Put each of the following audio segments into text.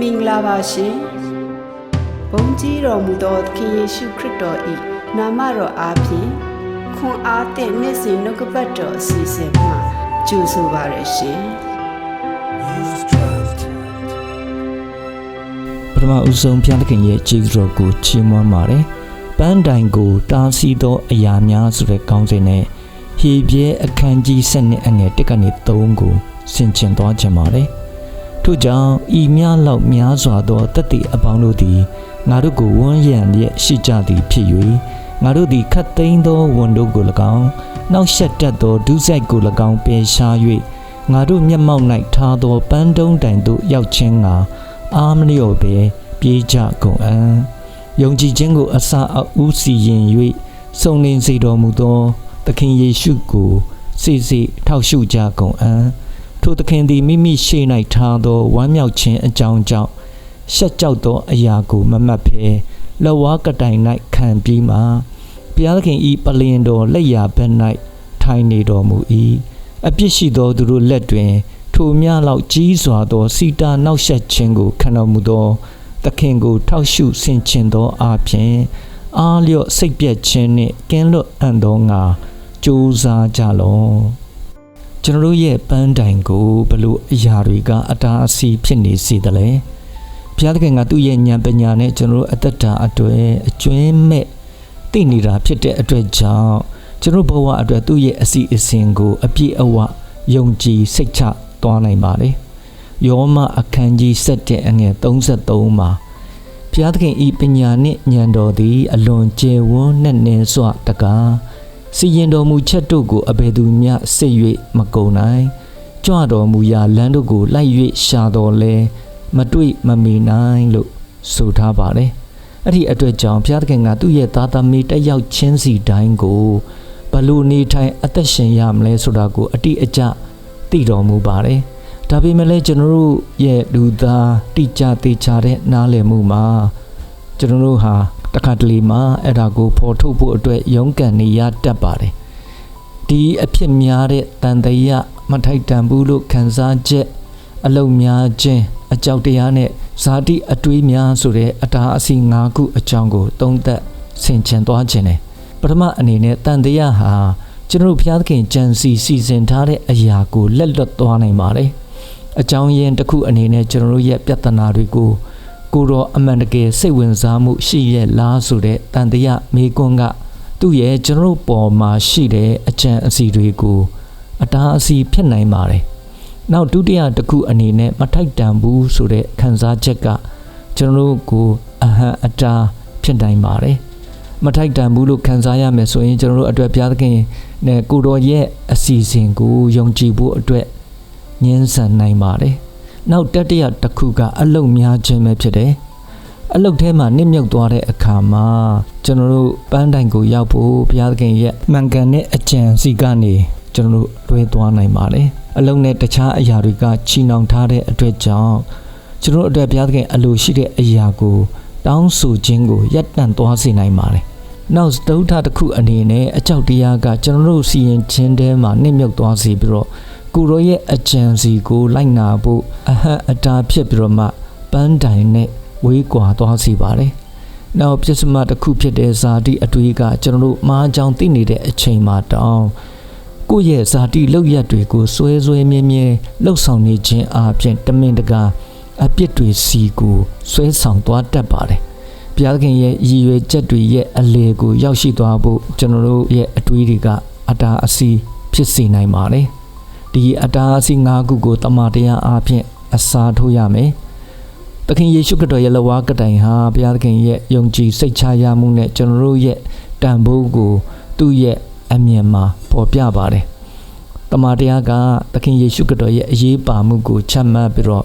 မင်္ဂလာပါရှင်ဘုန်းကြီးတော်မူသောသခင်ယေရှုခရစ်တော်၏နာမတော်အားဖြင့်ခွန်အားသည့်နေ့စဉ်နှုတ်ကပတ်တော်အစီအစဉ်မှာကြိုဆိုပါရရှင်ပထမဦးဆုံးဘုရားသခင်ရဲ့ကျေးဇူးတော်ကိုချီးမွမ်းပါတယ်။ပန်းတိုင်ကိုတားဆီးသောအရာများဆိုတဲ့ကောင်းစဉ်နဲ့ဟေပြဲအခန်းကြီး7နှစ်အငယ်1ကနေ3ကိုဆင်ခြင်သွားခြင်းပါတယ်။ ထို့ကြောင့်ဤများလောက်များစွာသောတသက်အပေါင်းတို့သည်ငါတို့ကိုဝန်းရံလျက်ရှိကြသည်ဖြစ်၍ငါတို့သည်ခတ်သိမ်းသောဝန်တို့ကို၎င်းနှောက်ရှက်တတ်သောဒုစရိုက်ကို၎င်းပယ်ရှား၍ငါတို့မျက်မှောက်၌ထားသောပန်းတုံးတိုင်သို့ရောက်ခြင်းငါအာမလျော့ပဲပြေးကြကုန်အံ့ယုံကြည်ခြင်းကိုအစာအဦးစီရင်၍စုံလင်စေတော်မူသောသခင်ယေရှုကိုစိစိထောက်ရှုကြကုန်အံ့ ထိုသခင်သည်မိမိရှေ့၌ထားသောဝမ်းမြောက်ခြင်းအကြောင်းကြောင့်ရှက်ကြောက်သောအရာကိုမမှတ်ဘဲလက်ဝါးကတိုင်၌ခံပြီးမှဘုရားသခင်ဤပလင်တော်လက်ရာဘက်၌ထိုင်နေတော်မူ၏အပြစ်ရှိသောသူတို့လက်တွင် ထိုများလောက်ကြီးစွာသောစီတာနောက်ဆက်ခြင်းကိုခံတော်မူသောသခင်ကိုထောက်ရှုဆင်ခြင်သောအပြင်အားလျော့စိတ်ပြက်ခြင်းနှင့်ကင်းလွတ်အံ့သောငါကြိုးစားကြလော့ ကျွန်တော်တို့ရဲ့ပန်းတိုင်ကိုဘလို့အရာတွေကအတားအဆီးဖြစ်နေစေသလဲဘုရားသခင်ကသူ့ရဲ့ဉာဏ်ပညာနဲ့ကျွန်တော်တို့အသက်တာအတွေ့အကျွမ်းမဲ့သိနေတာဖြစ်တဲ့အတွက်ကြောင့်ကျွန်တော်ဘဝအတွက်သူ့ရဲ့အစီအစဉ်ကို အပြည့်အဝယုံကြည်စိတ်ချသွားနိုင်ပါလေယောမအခန်းကြီး7အငယ်33မှာဘုရားသခင်ဤပညာနှင့်ဉာဏ်တော်သည် အလွန်ကျယ်ဝန်းနဲ့နင်းစွာတကား စီရင်တော်မူချက်တို့ကိုအဘယ်သူမျှစစ်၍မကုန်နိုင်ကြွတော်မူရာလမ်းတို့ကိုလိုက်၍ရှာတော်လဲမတွေ့မမီနိုင်လို့ဆိုထားပါတယ်အဲ့ဒီအတွက်ကြောင့်ဘုရားသခင်ကသူ့ရဲ့သားသမီးတက်ရောက်ချင်းစီတိုင်းကိုဘလို့နေထိုင်အသက်ရှင်ရမလဲဆိုတာကိုအတိအကျသိတော်မူပါတယ်။ဒါပေမဲ့လည်းကျွန်တော်တို့ရဲ့လူသားတိကျသေးချတဲ့နားလည်မှုမှာကျွန်တော်တို့ဟာ တခါတလေမှာအဲ့ဒါကိုဖော်ထုတ်ဖို့အတွက်ရုန်းကန်နေရတတ်ပါတယ်။ဒီအဖြစ်များတဲ့တန်တရာမထိုက်တန်ဘူးလို့ခံစားချက်အလုံများခြင်းအကြောက်တရားနဲ့ဇာတိအတွေးများဆိုတဲ့အတားအဆီး၅ခုအကြောင်းကိုသုံးသပ်ဆင်ခြင်သွားခြင်းတယ်ပထမအနေနဲ့တန်တရားဟာကျွန်တော်တို့ဘုရားသခင်ကြံစီစီစဉ်ထားတဲ့အရာကိုလက်လွတ်သွားနိုင်ပါတယ်အကြောင်းရင်းတစ်ခုအနေနဲ့ကျွန်တော်တို့ရဲ့ပြဿနာတွေကို ကိုတော်အမှန်တကယ်စိတ်ဝင်စားမှုရှိရဲ့လားဆိုတဲ့တန်တရားမေကွန်းကသူ့ရဲ့ကျွန်တော်တို့ပေါ်မှာရှိတဲ့အကြံအစီတွေကိုအတားအဆီးဖြစ်နိုင်ပါတယ်နောက်ဒုတိယတစ်ခုအနေနဲ့မထိုက်တန်ဘူးဆိုတဲ့ခံစားချက်ကကျွန်တော်တို့ကိုအဟံအတားဖြစ်နိုင်ပါတယ်မထိုက်တန်ဘူးလို့ခံစားရမယ်ဆိုရင်ကျွန်တော်တို့အတွက်ဘုရားသခင်နဲ့ကိုတော်ရဲ့အစီအစဉ်ကိုယုံကြည်ဖို့အတွက်ညှင်းဆန်နိုင်ပါတယ် နောက်တတိယတစ်ခုကအလုတ်များခြင်းပဲဖြစ်တယ်အလုတ်ထဲမှာနစ်မြုပ်သွားတဲ့အခါမှာကျွန်တော်တို့ပန်းတိုင်ကိုရောက်ဖို့ဘုရားသခင်ရဲ့မှန်ကန်တဲ့အကြံစီကနေကျွန်တော်တို့တွဲသွားနိုင်ပါတယ်အလုံးနဲ့တခြားအရာတွေကချီနှောင်ထားတဲ့အတွက်ကြောင့်ကျွန်တော်တို့အတွက်ဘုရားသခင်အလိုရှိတဲ့အရာကိုတောင်းဆိုခြင်းကိုရပ်တန့်သွားစေနိုင်ပါတယ်နောက်စတုထတစ်ခုအနေနဲ့အကြောက်တရားကကျွန်တော်တို့စီရင်ခြင်းထဲမှာနှိမ့်မြုပ်သွားစေပြီးတော့ ကိုရောရဲ့အကြံစီကိုလိုက်နာဖို့အဟံအတားဖြစ်ပြီးတော့မှပန်းတိုင်နဲ့ဝေးကွာသွားစေပါတယ်။နောက်ပြစ္စမတစ်ခုဖြစ်တဲ့ဇာတိအတွေ့ကကျွန်တော်တို့မားကြောင်သိနေတဲ့အချိန်မှာတောင်းကိုယ့်ရဲ့ဇာတိလောက်ရက်တွေကိုစွဲစွဲမြဲမြဲလှုပ်ဆောင်နေခြင်းအပြင်တမင်တကာအပြစ်တွေစီကိုဆွဲဆောင်သွားတတ်ပါတယ်။ဘုရားသခင်ရဲ့ရည်ရွယ်ချက်တွေရဲ့အလေကိုရောက်ရှိသွားဖို့ကျွန်တော်တို့ရဲ့အတွေးတွေကအတားအဆီးဖြစ်စေနိုင်ပါတယ်။ ဒီအတားအဆီး၅ခုကိုတမန်တရားအပြင်အစားထိုးရမယ်။သခင်ယေရှုခရစ်တော်ရဲ့လဝါကတိုင်ဟာဘုရားသခင်ရဲ့ယုံကြည်စိတ်ချရမှုနဲ့ကျွန်တော်တို့ရဲ့တန်ဖိုးကိုသူ့ရဲ့အမြင်မှာပေါ်ပြပါတယ်။တမန်တရားကသခင်ယေရှုခရစ်တော်ရဲ့အရေးပါမှုကိုချမှတ်ပြီးတော့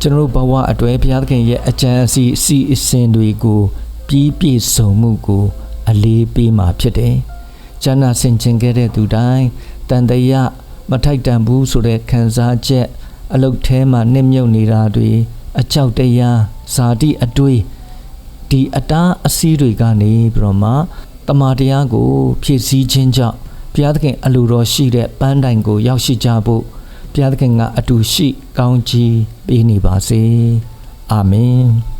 ကျွန်တော်တို့ဘဝအတွဲဘုရားသခင်ရဲ့အကြံအစီအစီအစဉ်တွေကိုပြီးပြည့်စုံမှုကိုအလေးပေးမှာဖြစ်တယ်။ကျမ်းနာဆင်ခြင်ခဲ့တဲ့သူတိုင်းတန်တရာ မထိုက်တန်ဘူးဆိုတဲ့ခံစားချက် အလုတ်ထဲမှာနှိမ့်မြုပ်နေတာတွေအကြောက်တရားဇာတိအတွေးဒီအတားအစီးတွေကနေပြီးတော့မှတမာတရားကိုဖြည့်ဆည်းခြင်းကြောင့်ဘုရားသခင်အလိုတော်ရှိတဲ့ပန်းတိုင်ကိုရောက်ရှိကြဖို့ဘုရားသခင်ကအတူရှိကောင်းကြီးပေးနေပါစေအာမင်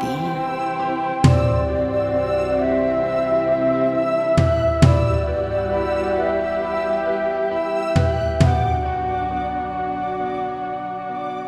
ည်